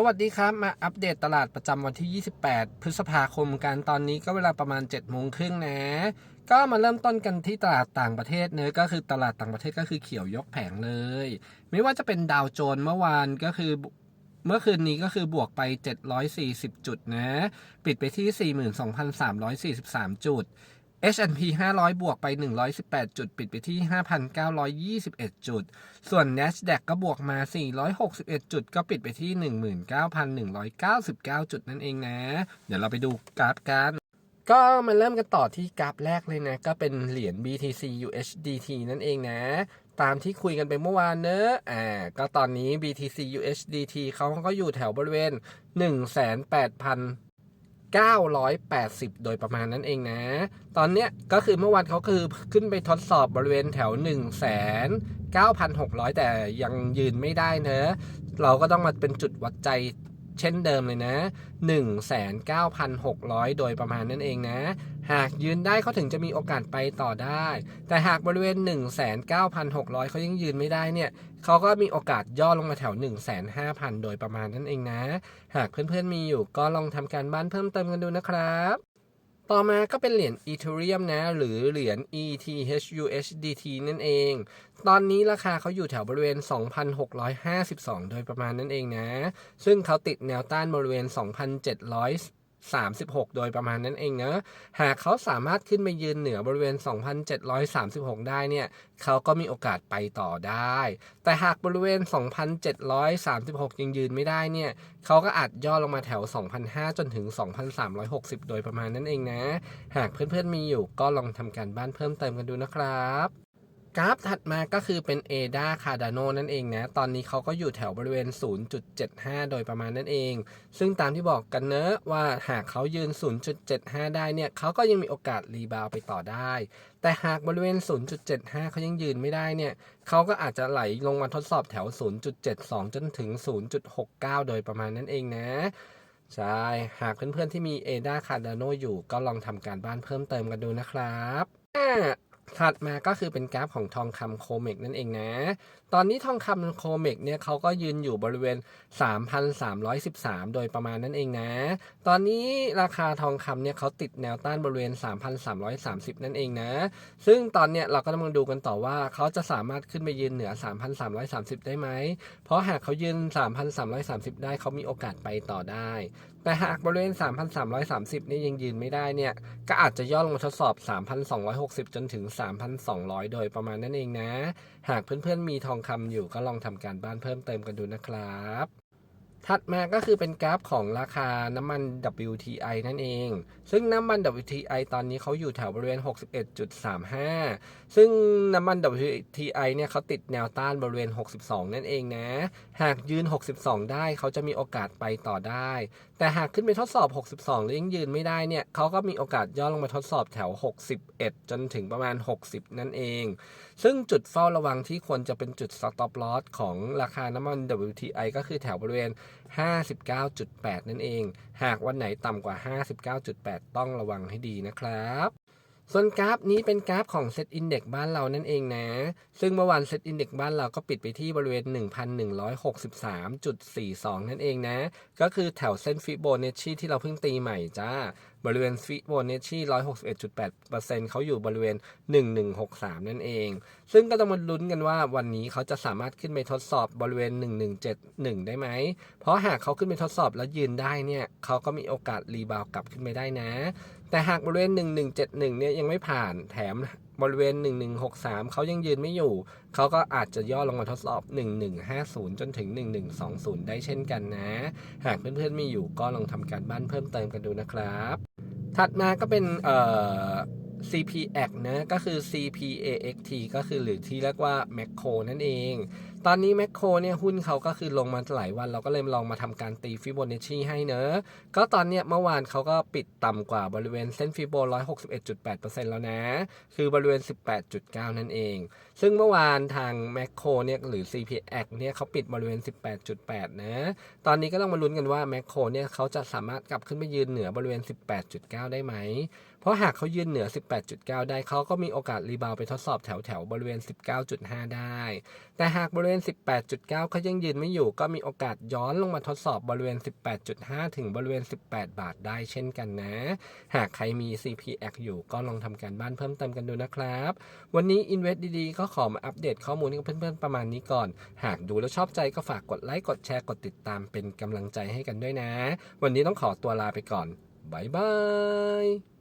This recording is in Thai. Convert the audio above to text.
สวัสดีครับ มาอัปเดตตลาดประจำวันที่ 28 พฤษภาคมกันตอนนี้ก็เวลาประมาณ7โมงครึ่งนะ ก็มาเริ่มต้นกันที่ตลาดต่างประเทศเนอะก็คือตลาดต่างประเทศก็คือเขียวยกแผงเลย ไม่ว่าจะเป็นดาวโจนส์เมื่อวานก็คือเมื่อคืนนี้ก็คือบวกไป 740 จุดนะ ปิดไปที่ 42,343 จุด H&P 500 บวกไป 118 จุด ปิดไปที่ 5,921 จุด ส่วน NASDAQ ก็บวกมา 461 จุด ก็ปิดไปที่ 19,199 จุดนั่นเองนะ เดี๋ยวเราไปดูกราฟกันก็มาเริ่มกันต่อที่กราฟแรกเลยนะ ก็เป็นเหรียญ BTC USDT นั่นเองนะ ตามที่คุยกันไปเมื่อวานเนอะอ่าก็ตอนนี้ BTC USDT เขาก็อยู่แถวบริเวณ 18,000 980 โดยประมาณนั้นเองนะ ตอนเนี้ยก็คือเมื่อวันเขาคือขึ้นไปทดสอบบริเวณแถว1 9 6 0 0 แต่ยังยืนไม่ได้เนอะ เราก็ต้องมาเป็นจุดวัดใจ เช่นเดิมเลยนะ 19,600 โดยประมาณนั่นเองนะ หากยืนได้เขาถึงจะมีโอกาสไปต่อได้ แต่หากบริเวณ 19,600 เขายังยืนไม่ได้เนี่ยเขาก็มีโอกาสย่อลงมาแถว 15,000 โดยประมาณนั่นเองนะ หากเพื่อนๆมีอยู่ก็ลองทำการบ้านเพิ่มเติมกันดูนะครับ ต่อมาก็เป็นเหรียญ Ethereum นะ หรือเหรียญ ETHUSDT นั่นเอง ตอนนี้ราคาเขาอยู่แถวบริเวณ 2,652 โดยประมาณนั่นเองนะ ซึ่งเขาติดแนวต้านบริเวณ 2,736 โดยประมาณนั้นเองเนะหากเขาสามารถขึ้นไปยืนเหนือบริเวณ 2,736 ได้เนี่ยเขาก็มีโอกาสไปต่อได้ แต่หากบริเวณ 2,736 ยังยืนไม่ได้เนี่ยเขาก็อาจย่อลงมาแถว 2,500 จนถึง 2,360 โดยประมาณนั้นเองนะ หากเพื่อนๆมีอยู่ก็ลองทำการบ้านเพิ่มเติมกันดูนะครับ กราฟถัดมาก็คือเป็น ADA Cardano นั่นเองนะ ตอนนี้เขาก็อยู่แถวบริเวณ 0.75 โดยประมาณนั่นเอง ซึ่งตามที่บอกกันเนอะว่าหากเขายืน 0.75 ได้เนี่ยเขาก็ยังมีโอกาสรีบาวไปต่อได้ แต่หากบริเวณ 0.75 เขายังยืนไม่ได้เนี่ยเขาก็อาจจะไหลลงมาทดสอบแถว 0.72 จนถึง 0.69 โดยประมาณนั่นเองนะใช่ หากเพื่อนๆที่มี ADA Cardano อยู่ก็ลองทำการบ้านเพิ่มเติมกันดูนะครับ ถัดมาก็คือเป็นกราฟของทองคำโคเมกนั่นเองนะ ตอนนี้ทองคำโคเมกเนี่ยเขาก็ยืนอยู่บริเวณ 3,313 โดยประมาณนั่นเองนะ ตอนนี้ราคาทองคำเนี่ยเขาติดแนวต้านบริเวณ 3,330 นั่นเองนะ ซึ่งตอนเนี้ยเราก็ต้องมาดูกันต่อว่าเขาจะสามารถขึ้นไปยืนเหนือ 3,330 ได้ไหม เพราะหากเขายืน 3,330 ได้เขามีโอกาสไปต่อได้แต่หากบริเวณ 3,330 นี่ยังยืนไม่ได้เนี่ย ก็อาจจะย่อลงมาทดสอบ 3,260 จนถึง 3,200 โดยประมาณนั่นเองนะ หากเพื่อนๆมีทองคำอยู่ก็ลองทำการบ้านเพิ่มเติมกันดูนะครับถัดมาก็คือเป็นกราฟของราคาน้ำมัน WTI นั่นเอง ซึ่งน้ำมัน WTI ตอนนี้เขาอยู่แถวบริเวณ 61.35 ซึ่งน้ำมัน WTI เนี่ยเขาติดแนวต้านบริเวณ 62 นั่นเองนะ หากยืน 62 ได้เขาจะมีโอกาสไปต่อได้ แต่หากขึ้นไปทดสอบ 62 แล้วยังยืนไม่ได้เนี่ยเขาก็มีโอกาสย่อลงมาทดสอบแถว 61 จนถึงประมาณ 60 นั่นเอง ซึ่งจุดเฝ้าระวังที่ควรจะเป็นจุด stop loss ของราคาน้ำมัน WTI ก็คือแถวบริเวณ 59.8 นั่นเอง หากวันไหนต่ำกว่า 59.8 ต้องระวังให้ดีนะครับ ส่วนกราฟนี้เป็นกราฟของ Set Index บ้านเรานั่นเองนะ ซึ่งเมื่อวาน Set Index บ้านเราก็ปิดไปที่บริเวณ 1,163.42 นั่นเองนะ ก็คือแถวเส้นฟิโบนัชชีที่เราเพิ่งตีใหม่จ้าบริเวณฟิโบนัชชี161.8%เขาอยู่บริเวณ 1163 นั่นเอง ซึ่งก็ต้องมาลุ้นกันว่าวันนี้เขาจะสามารถขึ้นไปทดสอบบริเวณ 1171 ได้ไหม เพราะหากเขาขึ้นไปทดสอบแล้วยืนได้เนี่ยเขาก็มีโอกาสรีบาวกลับขึ้นไปได้นะ แต่หากบริเวณ 1171 เนี่ยยังไม่ผ่านแถม บริเวณ 1163 เขายังยืนไม่อยู่ เขาก็อาจจะย่อลงมาทดสอบ 1150 จนถึง 1120 ได้เช่นกันนะ หากเพื่อนๆมีอยู่ก็ลองทำการบ้านเพิ่มเติมกันดูนะครับ ถัดมาก็เป็นเอ่อ CPX นะก็คือ CPAXT ก็คือหรือที่เรียกว่า Macro นั่นเอง ตอนนี้ Macro เนี่ยหุ้นเขาก็คือลงมาหลายวัน เราก็เลยลองมาทำการตีฟิโบนัชชีให้เนอะก็ตอนเนี้ยเมื่อวานเขาก็ปิดต่ำกว่าบริเวณเส้นฟิโบ 161.8%แล้วนะ คือบริเวณ 18.9 นั่นเอง ซึ่งเมื่อวานทาง Macro เนี่ยหรือ CPX เนี่ยเขาปิดบริเวณ 18.8 นะ ตอนนี้ก็ต้องมาลุ้นกันว่า Macro เนี่ยเขาจะสามารถกลับขึ้นไปยืนเหนือบริเวณ 18.9 ได้ไหม เพราะหากเขายืนเหนือ 18.9 ได้เขาก็มีโอกาสรีบาวไปทดสอบแถวแถวๆบริเวณ 19.5 ได้ แต่หากบริเวณ 18.9เขายังยืนไม่อยู่ก็มีโอกาสย้อนลงมาทดสอบบริเวณ 18.5 ถึงบริเวณ 18 บาทได้เช่นกันนะ หากใครมี CPX อยู่ก็ลองทำการบ้านเพิ่มเติมกันดูนะครับ วันนี้ Invest ดีๆ ก็ขอมาอัปเดตข้อมูลให้เพื่อนๆประมาณนี้ก่อน หากดูแล้วชอบใจก็ฝากกดไลค์กดแชร์กดติดตามเป็นกำลังใจให้กันด้วยนะ วันนี้ต้องขอตัวลาไปก่อนบายบาย